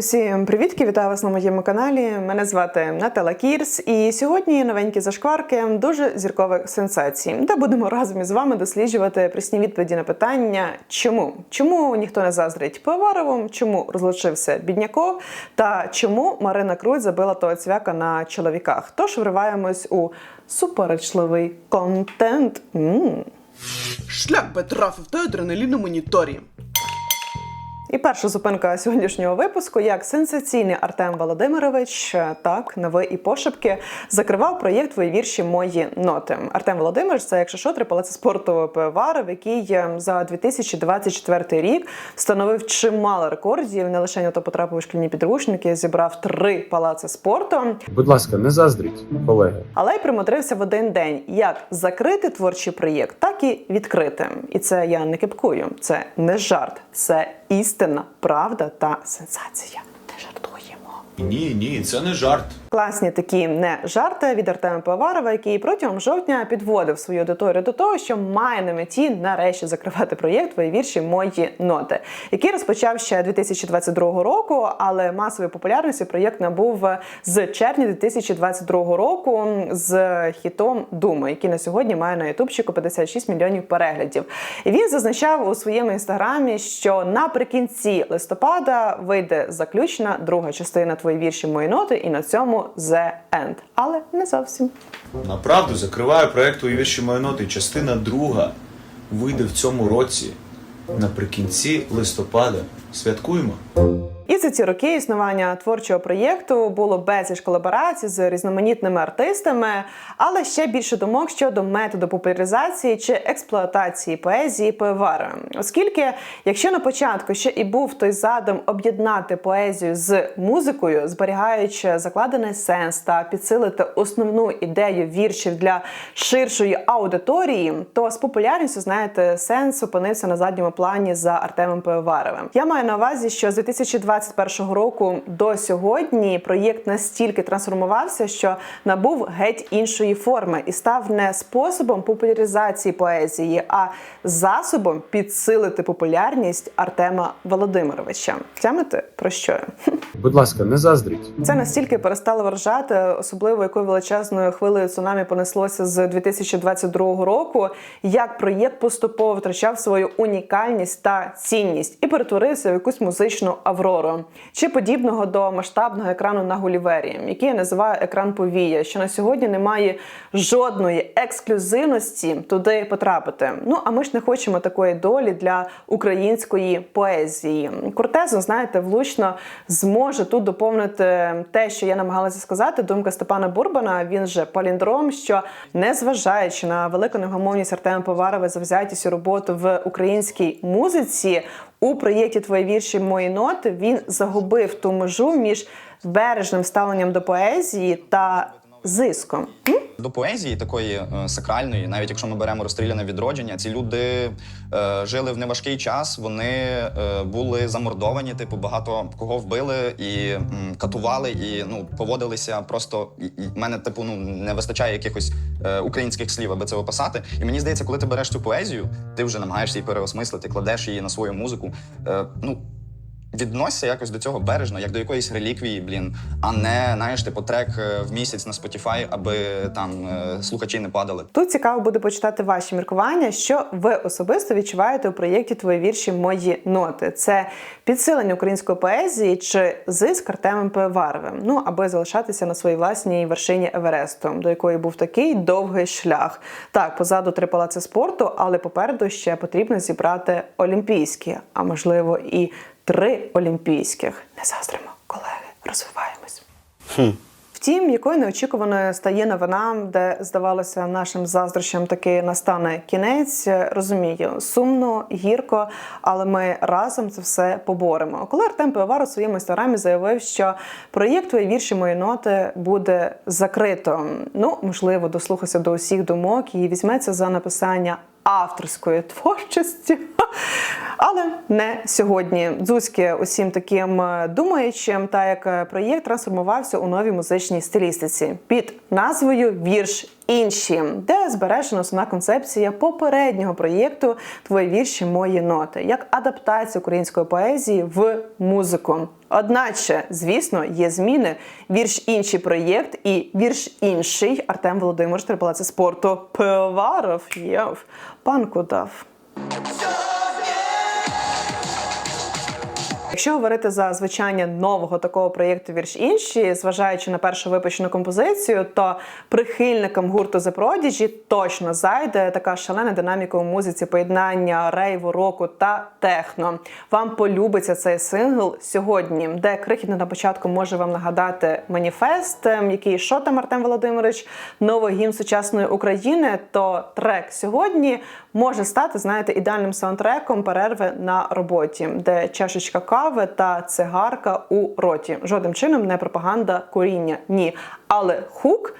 Усім привітки, вітаю вас на моєму каналі. Мене звати Натала Кірс, і сьогодні новенькі зашкварки дуже зіркових сенсацій, де будемо разом із вами досліджувати пресні відповіді на питання, чому чому ніхто не заздрить Пиварову, чому розлучився бідняков, та чому Марина Круть забила того цвяка на чоловіках. Тож вриваємось у суперечливий контент. Шлях Петра та адреналін на моніторі. І перша зупинка сьогоднішнього випуску, як сенсаційний Артем Володимирович, е, так новий і пошепки закривав проєкт твої вірші мої ноти. Артем Володимирович, це якщо що, трипалець спорту пиваров, який е, за 2024 рік встановив чимало рекордів. Не лише ото потрапив у шкільні підручники, зібрав три палаци спорту, Будь ласка, не заздріть, колеги. але й примотрився в один день як закрити творчий проєкт, так і відкрити. І це я не кипкую, це не жарт, це істина, правда та сенсація. Не жартуємо. Ні, ні, це не жарт. Класні такі не жарти від Артема Пиварова, який протягом жовтня підводив свою аудиторію до того, що має на меті нарешті закривати проєкт твої вірші мої ноти, який розпочав ще 2022 року, але масової популярності проєкт набув з червня 2022 року з хітом Дума, який на сьогодні має на ютубчику 56 мільйонів переглядів. І він зазначав у своєму інстаграмі, що наприкінці листопада вийде заключна друга частина твої вірші мої ноти, і на цьому the end. Але не зовсім. Направду закриваю проект «Твої вірші майноти. Частина друга вийде в цьому році наприкінці листопада. Святкуємо. І за ці роки існування творчого проєкту було безліч колаборацій з різноманітними артистами, але ще більше думок щодо методу популяризації чи експлуатації поезії пивара. Оскільки, якщо на початку ще і був той задум об'єднати поезію з музикою, зберігаючи закладений сенс та підсилити основну ідею віршів для ширшої аудиторії, то з популярністю, знаєте, сенс опинився на задньому плані за Артемом Пивоваровим. Я маю на увазі, що з 2021 року до сьогодні проєкт настільки трансформувався, що набув геть іншої форми і став не способом популяризації поезії, а засобом підсилити популярність Артема Володимировича. Тямите про що? Будь ласка, не заздріть. Це настільки перестало вражати, особливо якою величезною хвилею цунамі понеслося з 2022 року, як проєкт поступово втрачав свою унікальність та цінність і перетворився в якусь музичну аврору, чи подібного до масштабного екрану на Гулівері, який я називаю екран повія, що на сьогодні немає жодної ексклюзивності туди потрапити. Ну а ми ж не хочемо такої долі для української поезії. Кортезо, знаєте, влучно зможе тут доповнити те, що я намагалася сказати. Думка Степана Бурбана. Він же паліндром, що незважаючи на велику негомовність Артема Поварова, завзятість у роботу в українській музиці. У проєкті Твої вірші мої ноти він загубив ту межу між бережним ставленням до поезії та зиском. До поезії такої е, сакральної, навіть якщо ми беремо розстріляне відродження, ці люди е, жили в неважкий час. Вони е, були замордовані, типу багато кого вбили і м, катували, і ну поводилися просто. І, і в мене, типу, ну не вистачає якихось е, українських слів, аби це описати. І мені здається, коли ти береш цю поезію, ти вже намагаєшся її переосмислити, кладеш її на свою музику. Е, ну Відносься якось до цього бережно, як до якоїсь реліквії, блін, а не знаєш, типу трек е, в місяць на Spotify, аби там е, слухачі не падали. Тут цікаво буде почитати ваші міркування, що ви особисто відчуваєте у проєкті Твої вірші мої ноти. Це підсилення української поезії чи зиск Артемом Пиваровим. Ну аби залишатися на своїй власній вершині Евересту, до якої був такий довгий шлях. Так, позаду три палаци спорту, але попереду ще потрібно зібрати олімпійські, а можливо і три олімпійських. Не заздримо, колеги, розвиваємось. Втім, якою неочікуваною стає новина, де здавалося нашим заздрощам таки настане кінець. Розумію, сумно, гірко, але ми разом це все поборемо. Коли Артем Пивовар у своєму інстаграмі заявив, що проєкт «Твої вірші мої ноти буде закрито. Ну, можливо, дослухався до усіх думок і візьметься за написання авторської творчості. Але не сьогодні. Дзузьке усім таким е, думаючим, та як е, проєкт трансформувався у новій музичній стилістиці під назвою Вірш інші, де збережена основна концепція попереднього проєкту Твої вірші, мої ноти як адаптація української поезії в музику. Одначе, звісно, є зміни. Вірш інший проєкт і вірш інший Артем Володимир Палаці спорту Пиваров єв пан дав. Якщо говорити за звучання нового такого проєкту вірш інші, зважаючи на першу випущену композицію, то прихильникам гурту The Prodigy точно зайде така шалена динаміка у музиці поєднання рейву, року та техно. Вам полюбиться цей сингл сьогодні, де крихітно на початку може вам нагадати маніфест, ем, який що там Артем Володимирович, новий гімн сучасної України. То трек сьогодні може стати, знаєте, ідеальним саундтреком перерви на роботі, де чашечка кави та цигарка у роті. Жодним чином не пропаганда коріння. Ні. Але хук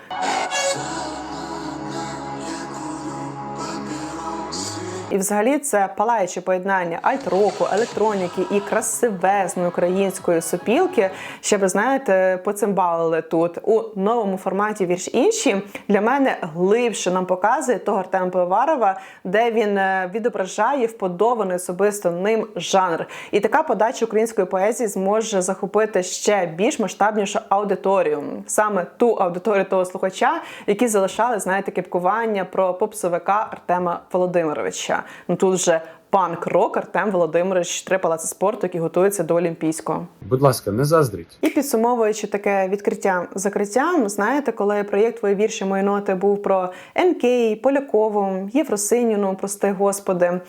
І взагалі це палаюче поєднання альт-року, електроніки і красивезної української сопілки. Ще ви знаєте, поцимбалили тут у новому форматі вірш інші. Для мене глибше нам показує того Артема Пиварова, де він е, відображає вподобаний особисто ним жанр. І така подача української поезії зможе захопити ще більш масштабнішу аудиторію, саме ту аудиторію того слухача, які залишали, знаєте, кипкування про попсовика Артема Володимировича. Ну тут вже панк-рок Артем Володимирович три палаци спорту, який готується до Олімпійського. Будь ласка, не заздріть. І підсумовуючи таке відкриття закриттям, знаєте, коли проєкт твої вірші мої ноти був про НК, Полякову, Євросиніну, прости господи.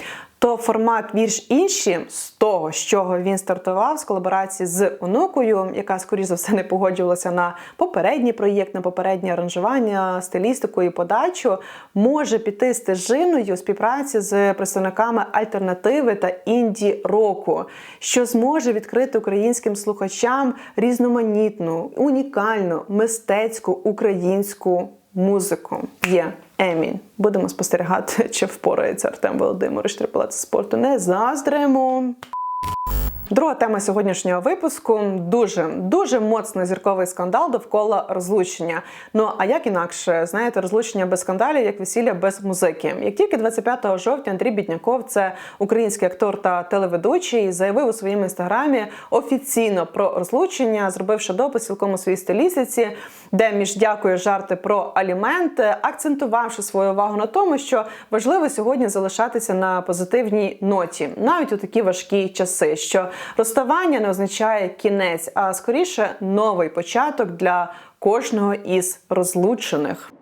То формат вірш інші з того, з чого він стартував з колаборації з онукою, яка скоріш за все не погоджувалася на попередній проєкт, на попереднє аранжування, стилістику і подачу, може піти стежиною співпраці з представниками альтернативи та інді року, що зможе відкрити українським слухачам різноманітну, унікальну мистецьку українську музику. Є Емін. Будемо спостерігати, чи впорається Артем Володимирович Трипалець спорту. Не заздримо. Друга тема сьогоднішнього випуску дуже дуже моцний зірковий скандал довкола розлучення. Ну а як інакше, знаєте, розлучення без скандалів, як весілля без музики. Як тільки 25 жовтня Андрій Бідняков, це український актор та телеведучий, заявив у своєму інстаграмі офіційно про розлучення, зробивши допис цілком у своїй стилістиці, де між дякую жарти про аліменти, акцентувавши свою увагу на тому, що важливо сьогодні залишатися на позитивній ноті, навіть у такі важкі часи. що Розставання не означає кінець, а скоріше новий початок для кожного із розлучених.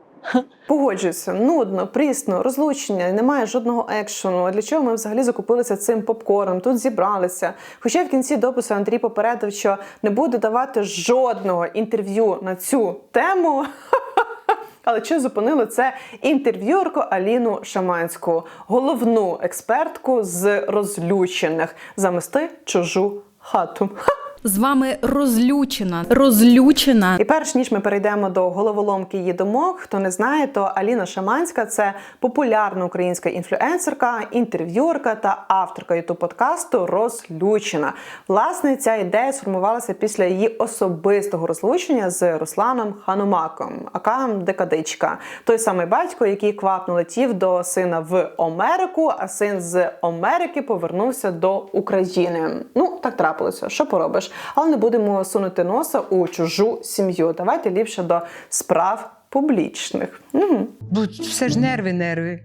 Погоджуюся, нудно, прісно, розлучення, немає жодного екшену. А для чого ми взагалі закупилися цим попкорном? Тут зібралися. Хоча в кінці допису Андрій попередив, що не буде давати жодного інтерв'ю на цю тему. Але чи зупинили це інтерв'юерку Аліну Шаманську, головну експертку з розлючених замести чужу хату. З вами розлючена, розлючена. І перш ніж ми перейдемо до головоломки її думок, хто не знає, то Аліна Шаманська це популярна українська інфлюенсерка, інтерв'юерка та авторка ютуб подкасту Розлючена. Власне, ця ідея сформувалася після її особистого розлучення з Русланом Ханумаком, ака Декадичка. Той самий батько, який квапно летів до сина в Америку, а син з Америки повернувся до України. Ну так трапилося. Що поробиш? Але не будемо сунути носа у чужу сім'ю. Давайте ліпше до справ публічних. Угу. Бо все ж нерви, нерви.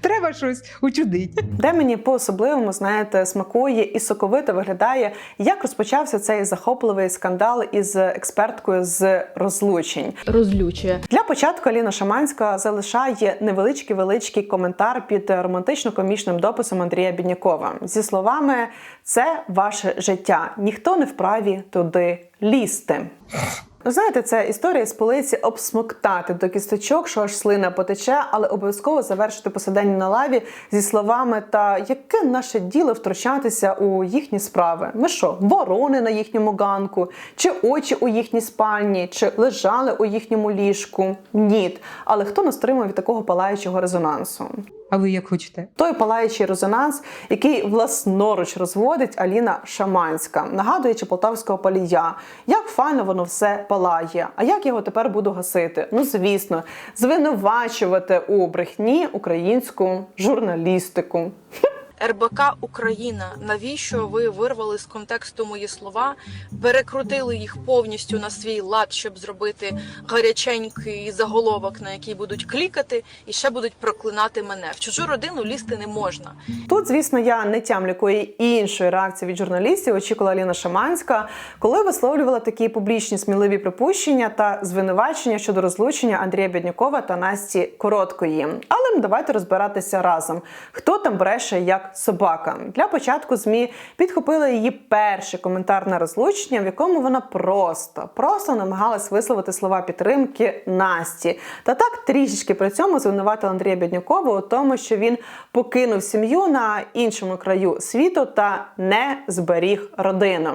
Треба щось учудити. Де мені по-особливому, знаєте, смакує і соковито виглядає, як розпочався цей захопливий скандал із експерткою з розлучень. Розлючує. Для початку Аліна Шаманська залишає невеличкий величкий коментар під романтично-комічним дописом Андрія Біднякова зі словами: це ваше життя, ніхто не вправі туди лізти. Знаєте, це історія з полиці обсмоктати до кісточок, що аж слина потече, але обов'язково завершити посидення на лаві зі словами та яке наше діло втручатися у їхні справи. Ми що, ворони на їхньому ганку, чи очі у їхній спальні, чи лежали у їхньому ліжку? Ні. Але хто нас тримав від такого палаючого резонансу? А ви як хочете? Той палаючий резонанс, який власноруч розводить Аліна Шаманська, нагадуючи полтавського палія, як файно воно все палає. А як його тепер буду гасити? Ну звісно, звинувачувати у брехні українську журналістику. РБК Україна. Навіщо ви вирвали з контексту мої слова, перекрутили їх повністю на свій лад, щоб зробити гаряченький заголовок, на який будуть клікати, і ще будуть проклинати мене. В чужу родину лізти не можна. Тут, звісно, я не тямлю якої іншої реакції від журналістів очікувала Аліна Шаманська, коли висловлювала такі публічні сміливі припущення та звинувачення щодо розлучення Андрія Біднякова та Насті Короткої. Але давайте розбиратися разом. Хто там бреше як собака? Для початку змі підхопили її перший коментар на розлучення, в якому вона просто, просто намагалась висловити слова підтримки Насті. Та так трішечки при цьому звинуватила Андрія Біднякова у тому, що він покинув сім'ю на іншому краю світу та не зберіг родину.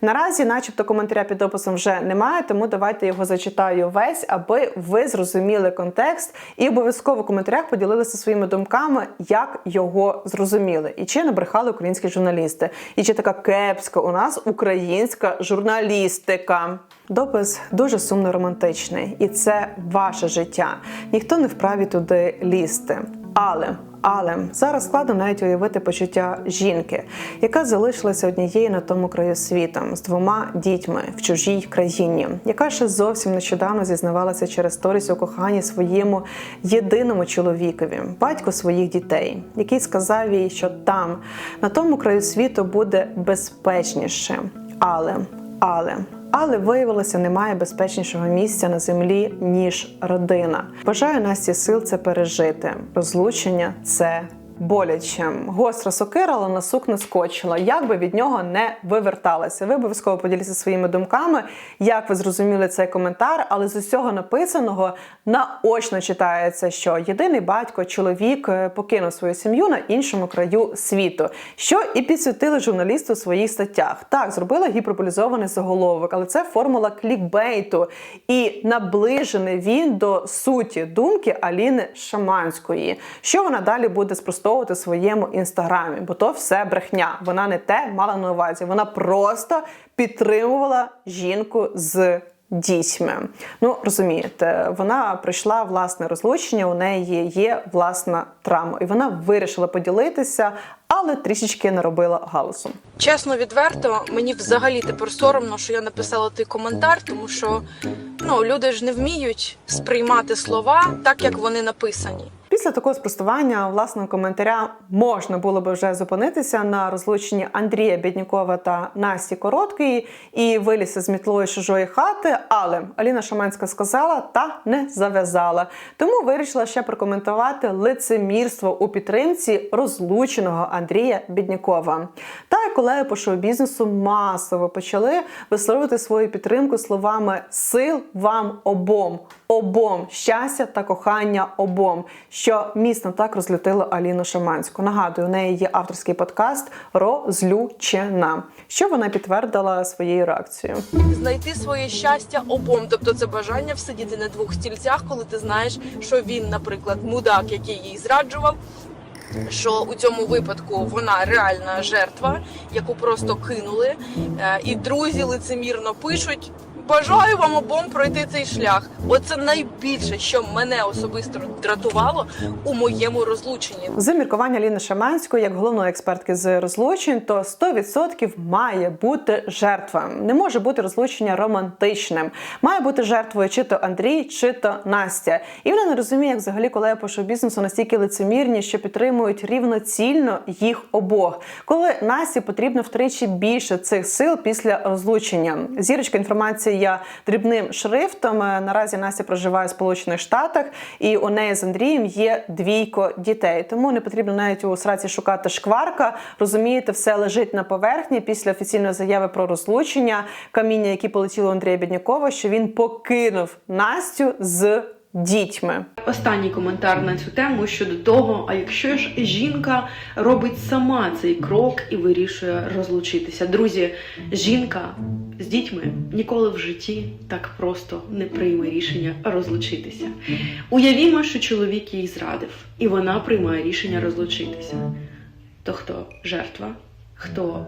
Наразі, начебто, коментаря під описом вже немає, тому давайте його зачитаю весь, аби ви зрозуміли контекст і обов'язково в коментарях поділилися своїми думками, як його зрозуміли, і чи набрехали українські журналісти, і чи така кепська у нас українська журналістика. Допис дуже сумно романтичний, і це ваше життя. Ніхто не вправі туди лізти. Але але зараз складно навіть уявити почуття жінки, яка залишилася однією на тому краю світу з двома дітьми в чужій країні, яка ще зовсім нещодавно зізнавалася через сторіс у коханні своєму єдиному чоловікові, батьку своїх дітей, який сказав їй, що там, на тому краю світу, буде безпечніше. Але, але. Але виявилося, немає безпечнішого місця на землі ніж родина. Бажаю Насті сил це пережити. Розлучення це боляче. Гостра сокира, але на сук не скочила. Як би від нього не виверталася. Ви обов'язково поділіться своїми думками, як ви зрозуміли цей коментар, але з усього написаного наочно читається, що єдиний батько, чоловік е, покинув свою сім'ю на іншому краю світу, що і підсвітили журналісти у своїх статтях. Так, зробили гіперболізований заголовок, але це формула клікбейту. І наближений він до суті думки Аліни Шаманської. Що вона далі буде спростовувати в своєму інстаграмі? Бо то все брехня. Вона не те мала на увазі. Вона просто підтримувала жінку з. Дітьми, ну розумієте, вона прийшла власне розлучення. У неї є власна травма, і вона вирішила поділитися, але трішечки наробила галасу. Чесно, відверто, мені взагалі тепер соромно, що я написала той коментар, тому що ну люди ж не вміють сприймати слова так, як вони написані. Після такого спростування власного коментаря можна було би вже зупинитися на розлученні Андрія Біднякова та Насті Короткої і вилізти з мітлою чужої хати. Але Аліна Шаманська сказала та не зав'язала. Тому вирішила ще прокоментувати лицемірство у підтримці розлученого Андрія Біднякова. Та й колеги по шоу-бізнесу масово почали висловлювати свою підтримку словами сил вам обом, обом щастя та кохання обом що міцно так розлютило Аліну Шаманську. Нагадую, у неї є авторський подкаст Розлючена, що вона підтвердила своєю реакцією. знайти своє щастя обом. Тобто це бажання всидіти на двох стільцях, коли ти знаєш, що він, наприклад, мудак, який їй зраджував. Що у цьому випадку вона реальна жертва, яку просто кинули, Е, і друзі лицемірно пишуть. Бажаю вам обом пройти цей шлях. Оце найбільше, що мене особисто дратувало у моєму розлученні. З міркування Ліни Шаманської, як головної експертки з розлучень, то 100% має бути жертва. Не може бути розлучення романтичним. Має бути жертвою чи то Андрій, чи то Настя. І вона не розуміє, як взагалі колеги по шоу-бізнесу настільки лицемірні, що підтримують рівноцільно їх обох. Коли Насті потрібно втричі більше цих сил після розлучення. Зірочка інформації я дрібним шрифтом. Е, Наразі Настя проживає в Сполучених Штатах, і у неї з Андрієм є двійко дітей. Тому не потрібно навіть у сраці шукати шкварка. Розумієте, все лежить на поверхні після офіційної заяви про розлучення. Каміння, які полетіло Андрія Біднякова, що він покинув Настю з дітьми. Останній коментар на цю тему щодо того, а якщо ж жінка робить сама цей крок і вирішує розлучитися. Друзі, жінка з дітьми ніколи в житті так просто не прийме рішення розлучитися. Уявімо, що чоловік їй зрадив, і вона приймає рішення розлучитися. То хто жертва? Хто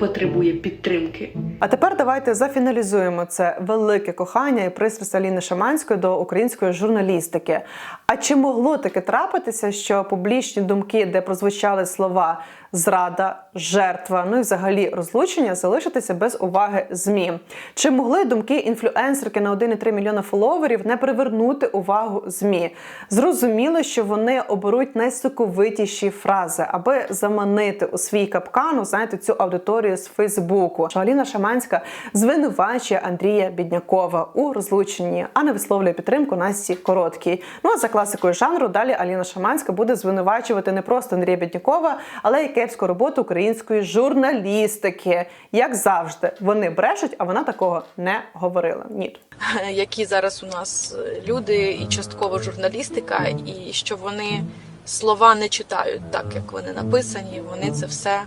потребує підтримки? А тепер давайте зафіналізуємо це велике кохання і пристрасть Аліни Шаманської до української журналістики. А чи могло таке трапитися, що публічні думки, де прозвучали слова зрада, жертва, ну і взагалі розлучення, залишитися без уваги змі? Чи могли думки інфлюенсерки на 1,3 мільйона фоловерів не привернути увагу змі? Зрозуміло, що вони оберуть найсоковитіші фрази, аби заманити у свій капкан, знаєте, цю аудиторію з Фейсбуку. Що Аліна Шаманська звинувачує Андрія Біднякова у розлученні, а не висловлює підтримку Насті Короткій. Ну а за класикою жанру далі Аліна Шаманська буде звинувачувати не просто Андрія Біднякова, але й кепську роботу української журналістики. Як завжди, вони брешуть, а вона такого не говорила. Ні. які зараз у нас люди, і частково журналістика, і що вони слова не читають так, як вони написані. Вони це все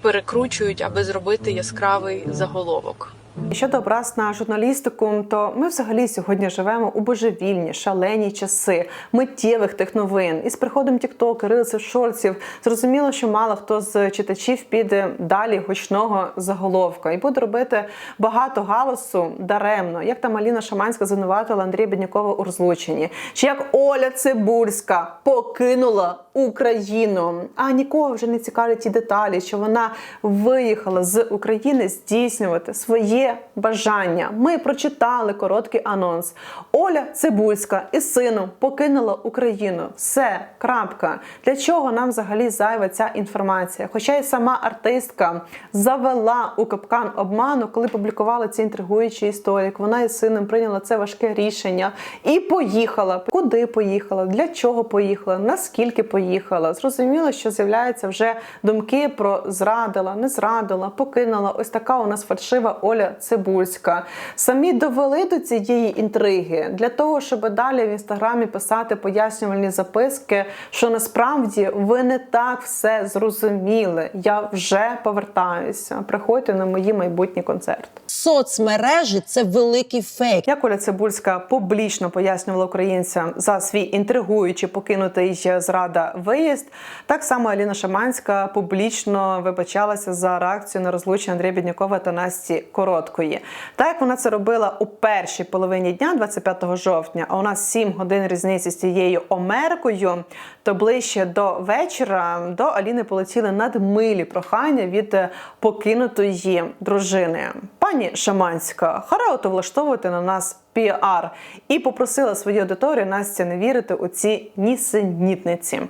перекручують, аби зробити яскравий заголовок. Щодо образ на журналістику, то ми взагалі сьогодні живемо у божевільні, шалені часи миттєвих тих новин. І з приходом TikTok, рилсів, шорців зрозуміло, що мало хто з читачів піде далі гучного заголовка і буде робити багато галасу даремно, як там Аліна Шаманська звинуватила Андрія Біднякова у розлученні, чи як Оля Цибульська покинула Україну. А нікого вже не цікавлять ті деталі, що вона виїхала з України здійснювати своє бажання. Ми прочитали короткий анонс. Оля Цибульська із сином покинула Україну. Все, крапка. Для чого нам взагалі зайва ця інформація? Хоча й сама артистка завела у капкан обману, коли публікувала ці інтригуючі історії. Вона із сином прийняла це важке рішення і поїхала. Куди поїхала? Для чого поїхала? Наскільки поїхала? Зрозуміло, що з'являються вже думки про зрадила, не зрадила, покинула. Ось така у нас фальшива Оля Цибульська. Самі довели до цієї інтриги для того, щоб далі в інстаграмі писати пояснювальні записки, що насправді ви не так все зрозуміли. Я вже повертаюся. Приходьте на мої майбутні концерти. Соцмережі це великий фейк. Як Оля Цибульська публічно пояснювала українцям за свій інтригуючий покинутий зрада виїзд, так само Аліна Шаманська публічно вибачалася за реакцію на розлучення Андрія Біднякова та Насті Короткої. Так як вона це робила у першій половині дня, 25 жовтня, а у нас 7 годин різниці з цією Омеркою, то ближче до вечора до Аліни полетіли надмилі прохання від е, покинутої дружини. Пані Шаманська, хара ото влаштовувати на нас піар і попросила свою аудиторію Настя не вірити у ці нісенітниці.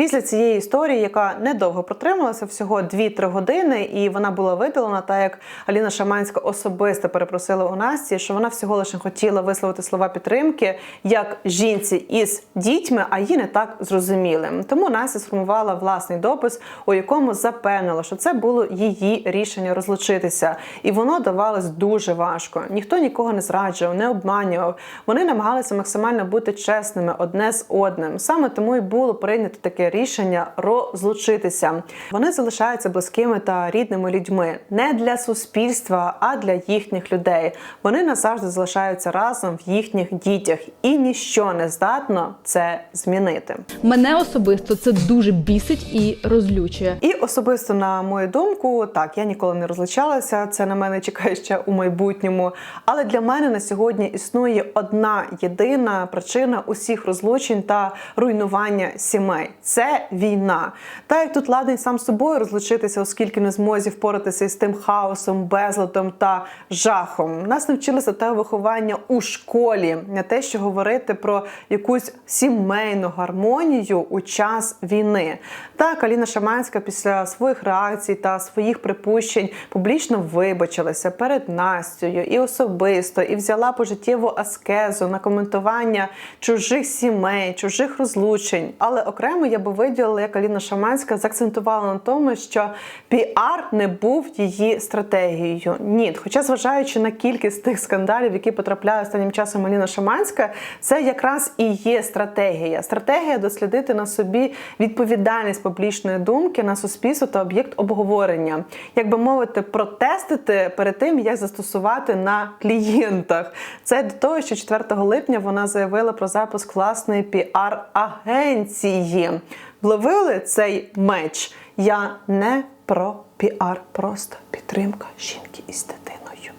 Після цієї історії, яка недовго протрималася, всього 2-3 години, і вона була видалена, так як Аліна Шаманська особисто перепросила у Насті, що вона всього лише хотіла висловити слова підтримки як жінці із дітьми, а її не так зрозуміли. Тому Настя сформувала власний допис, у якому запевнила, що це було її рішення розлучитися, і воно давалось дуже важко. Ніхто нікого не зраджував, не обманював. Вони намагалися максимально бути чесними одне з одним. Саме тому і було прийнято таке рішення розлучитися. Вони залишаються близькими та рідними людьми не для суспільства, а для їхніх людей. Вони назавжди залишаються разом в їхніх дітях, і ніщо не здатно це змінити. Мене особисто це дуже бісить і розлючує. І особисто на мою думку, так я ніколи не розлучалася. Це на мене чекає ще у майбутньому. Але для мене на сьогодні існує одна єдина причина усіх розлучень та руйнування сімей це війна. Та як тут ладний сам з собою розлучитися, оскільки не змозі впоратися із тим хаосом, безладом та жахом. Нас навчилися те виховання у школі, не те, що говорити про якусь сімейну гармонію у час війни. Так, Аліна Шаманська після своїх реакцій та своїх припущень публічно вибачилася перед Настю і особисто, і взяла пожиттєву аскезу на коментування чужих сімей, чужих розлучень. Але окремо я би би виділила, як Аліна Шаманська заакцентувала на тому, що піар не був її стратегією. Ні, хоча, зважаючи на кількість тих скандалів, які потрапляє останнім часом Аліна Шаманська, це якраз і є стратегія. Стратегія дослідити на собі відповідальність публічної думки на суспільство та об'єкт обговорення, як би мовити, протестити перед тим, як застосувати на клієнтах. Це до того, що 4 липня вона заявила про запуск власної піар-агенції. Вловили цей меч. Я не про піар, просто підтримка жінки із дитиною.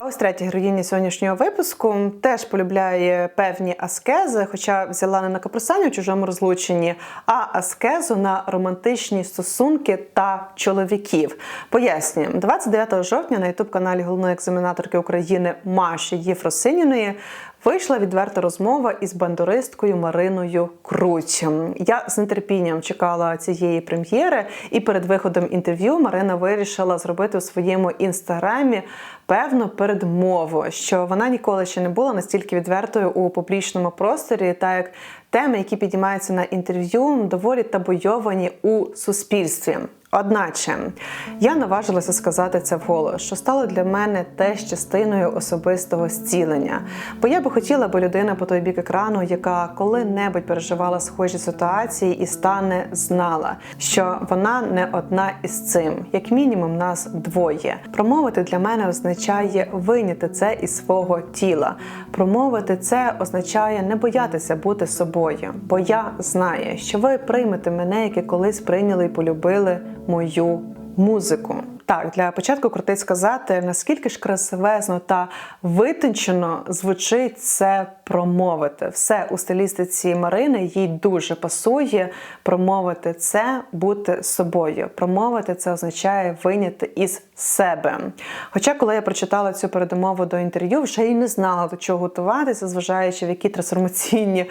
Ось третя героїня сьогоднішнього випуску теж полюбляє певні аскези, хоча взяла не на капросання у чужому розлученні, а аскезу на романтичні стосунки та чоловіків. Пояснюю, 29 жовтня на ютуб-каналі головної екзаменаторки України Маші Єфросиніної Вийшла відверта розмова із бандуристкою Мариною Круть. Я з нетерпінням чекала цієї прем'єри, і перед виходом інтерв'ю Марина вирішила зробити у своєму інстаграмі певну передмову, що вона ніколи ще не була настільки відвертою у публічному просторі, та як теми, які підіймаються на інтерв'ю, доволі табуйовані у суспільстві. Одначе я наважилася сказати це вголос, що стало для мене теж частиною особистого зцілення. Бо я би хотіла, аби людина по той бік екрану, яка коли-небудь переживала схожі ситуації і стане, знала, що вона не одна із цим, як мінімум, нас двоє. Промовити для мене означає виняти це із свого тіла. Промовити це означає не боятися бути собою, бо я знаю, що ви приймете мене, як і колись прийняли і полюбили мою музику. Так, для початку крутить сказати, наскільки ж красивезно та витончено звучить це промовити. Все у стилістиці Марини їй дуже пасує. Промовити це бути собою. Промовити це означає виняти із себе. Хоча, коли я прочитала цю передумову до інтерв'ю, вже і не знала до чого готуватися, зважаючи в які трансформаційні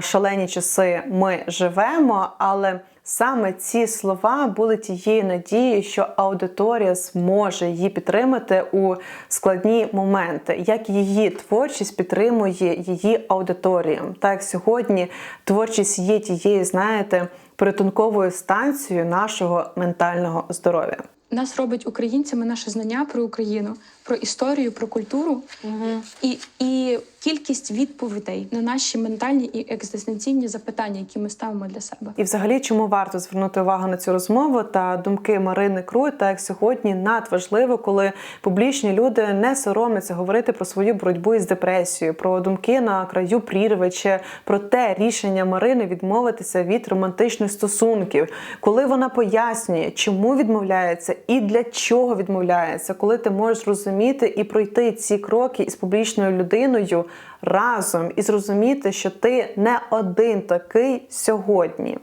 шалені часи ми живемо, але. Саме ці слова були тією надією, що аудиторія зможе її підтримати у складні моменти, як її творчість підтримує її аудиторія. Так сьогодні творчість є тією, знаєте, притунковою станцією нашого ментального здоров'я. Нас робить українцями наше знання про Україну, про історію, про культуру. І, і кількість відповідей на наші ментальні і екзистенційні запитання, які ми ставимо для себе. І, взагалі, чому варто звернути увагу на цю розмову та думки Марини Круй, так як сьогодні надважливо, коли публічні люди не соромляться говорити про свою боротьбу із депресією, про думки на краю прірви чи про те рішення Марини відмовитися від романтичних стосунків, коли вона пояснює, чому відмовляється і для чого відмовляється, коли ти можеш розуміти і пройти ці кроки із публічною людиною разом і зрозуміти, що ти не один такий сьогодні.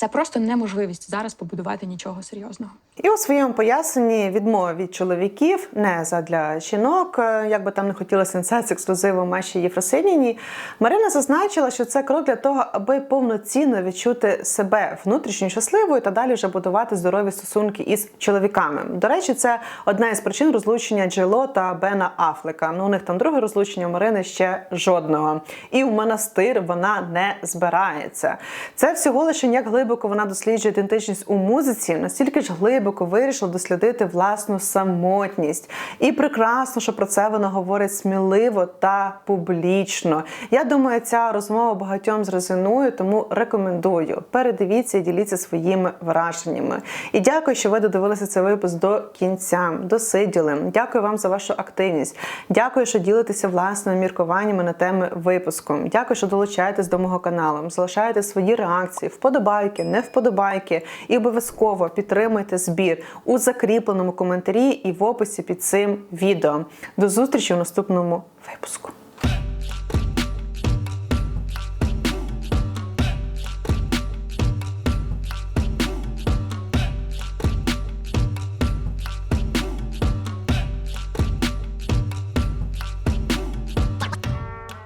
Це просто неможливість зараз побудувати нічого серйозного. І у своєму поясненні відмови від чоловіків не задля жінок, е, як би там не хотіла сенсацію ексклюзиву Маші Єфросиніній, Марина зазначила, що це крок для того, аби повноцінно відчути себе внутрішньо щасливою та далі вже будувати здорові стосунки із чоловіками. До речі, це одна із причин розлучення Джейло та Бена Афлека. Ну у них там друге розлучення у Марини ще жодного. І в монастир вона не збирається. Це всього лише як глибоко вона досліджує ідентичність у музиці, настільки ж глибоко вирішила дослідити власну самотність. І прекрасно, що про це вона говорить сміливо та публічно. Я думаю, ця розмова багатьом зрезонує, тому рекомендую. Передивіться і діліться своїми враженнями. І дякую, що ви додивилися цей випуск до кінця, досиділи. Дякую вам за вашу активність. Дякую, що ділитеся власними міркуваннями на теми випуску. Дякую, що долучаєтесь до мого каналу. Залишаєте свої реакції, вподобайки, не вподобайки. І обов'язково підтримуйте збір у закріпленому коментарі і в описі під цим відео. До зустрічі в наступному випуску.